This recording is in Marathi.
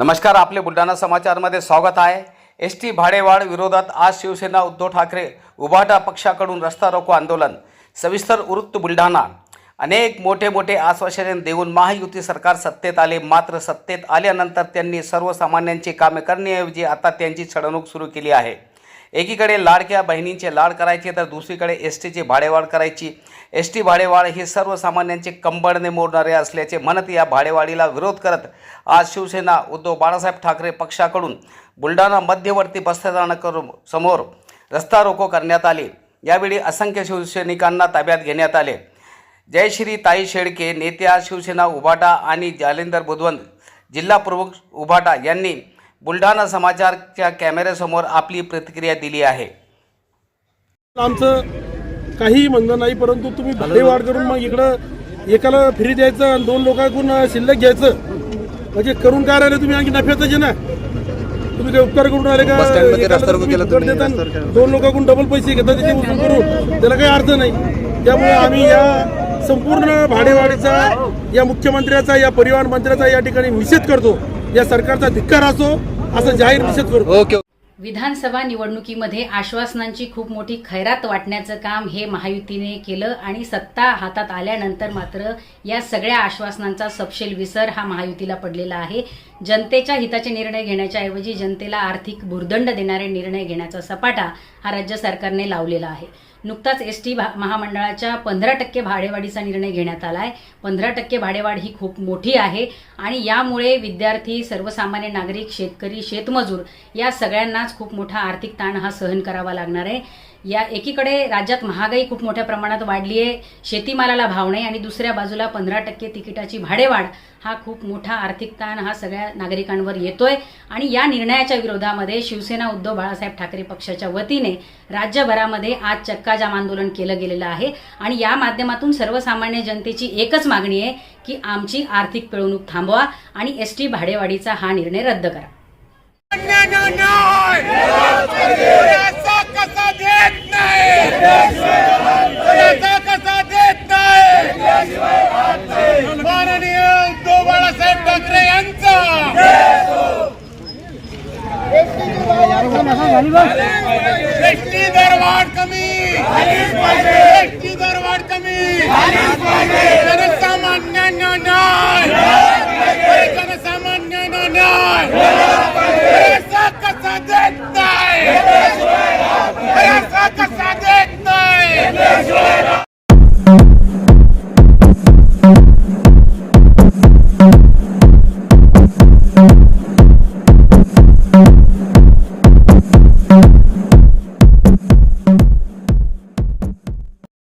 नमस्कार आपले बुलढाणा समाचारमध्ये स्वागत आहे. एस टी भाडेवाढ विरोधात आज शिवसेना उद्धव ठाकरे उभाटा पक्षाकडून रस्ता रोको आंदोलन. सविस्तर वृत्त बुलढाणा. अनेक मोठे मोठे आश्वासने देऊन महायुती सरकार सत्तेत आले मात्र सत्तेत आल्यानंतर त्यांनी सर्वसामान्यांची कामे करण्याऐवजी आता त्यांची छळवणूक सुरू केली आहे. एकीकडे लाडक्या बहिणींचे लाड करायचे तर दुसरीकडे एस टीची भाडेवाढ करायची. एस टी भाडेवाढ ही सर्वसामान्यांचे कंबडने मोडणारे असल्याचे म्हणत या भाडेवाढीला विरोध करत आज शिवसेना उद्धव बाळासाहेब ठाकरे पक्षाकडून बुलढाणा मध्यवर्ती बसस्थानकावर समोर रस्ता रोको करण्यात आले. यावेळी असंख्य शिवसैनिकांना ताब्यात घेण्यात आले. जयश्री ताई शेळके नेत्या शिवसेना उभाटा आणि जालेंदर बुधवंत जिल्हा प्रमुख उभाटा यांनी बुलढाणा समाचारच्या कॅमेऱ्यासमोर आपली प्रतिक्रिया दिली आहे. आमचं काहीही म्हणणं नाही परंतु तुम्ही भाडे वाढ करून मग इकडं एकाला फ्री द्यायचं आणि दोन लोकांकडून शिल्लक घ्यायचं. म्हणजे करून काय राहिले तुम्ही? आणखी नफ्यातच आहे ना. तुम्ही काय उपकार करून राहिले का? एकाला तुम्ही फुकट देता आणि दोन लोकांकडून डबल पैसे घेता त्याचे वसूल करून त्याला काही अर्थ नाही. त्यामुळे आम्ही या संपूर्ण भाडेवाढीचा या मुख्यमंत्र्याचा या परिवहन मंत्र्याचा या ठिकाणी निषेध करतो. या सरकारचा धिक्कार असो असं जाहीर निषेध करतो विधानसभा निवडणुकीमध्ये आश्वासनांची खूप मोठी खैरात वाटण्याचं काम हे महायुतीने केलं आणि सत्ता हातात आल्यानंतर मात्र या सगळ्या आश्वासनांचा सपशेल विसर हा महायुतीला पडलेला आहे. जनतेच्या हिताचे निर्णय घेण्याच्या ऐवजी जनतेला आर्थिक भुर्दंड देणारे निर्णय घेण्याचा सपाटा हा राज्य सरकारने लावलेला आहे. नुकताच एस टी महामंडळाच्या पंधरा टक्के भाडेवाढीचा निर्णय घेण्यात आला आहे पंधरा टक्के भाडेवाढ ही खूप मोठी आहे आणि यामुळे विद्यार्थी सर्वसामान्य नागरिक शेतकरी शेतमजूर या सगळ्यांनाच खूप मोठा आर्थिक ताण हा सहन करावा लागणार आहे. या एकीकडे राज्यात महागाई खूप मोठ्या प्रमाणात वाढली आहे शेतीमालाला भाव नाही आणि दुसऱ्या बाजूला पंधरा टक्के तिकिटाची भाडेवाढ हा खूप मोठा आर्थिक ताण हा सगळ्या नागरिकांवर येतोय. आणि या निर्णयाच्या विरोधामध्ये शिवसेना उद्धव बाळासाहेब ठाकरे पक्षाच्या वतीने राज्यभरामध्ये आज चक्काजाम आंदोलन केलं गेलेलं आहे. आणि या माध्यमातून सर्वसामान्य जनतेची एकच मागणी आहे की आमची आर्थिक पिळवणूक थांबवा आणि एस टी भाडेवाढीचा हा निर्णय रद्द करा पैसा कसा देत नाही पैसा कसा देत नाही माननीय उद्धव बाळासाहेब ठाकरे यांचा एसटी दरवाढ कमी एसटी दरवाढ कमी जनसामान्यांना न्याय जनसामान्यांना न्याय कसा देत नाही कसा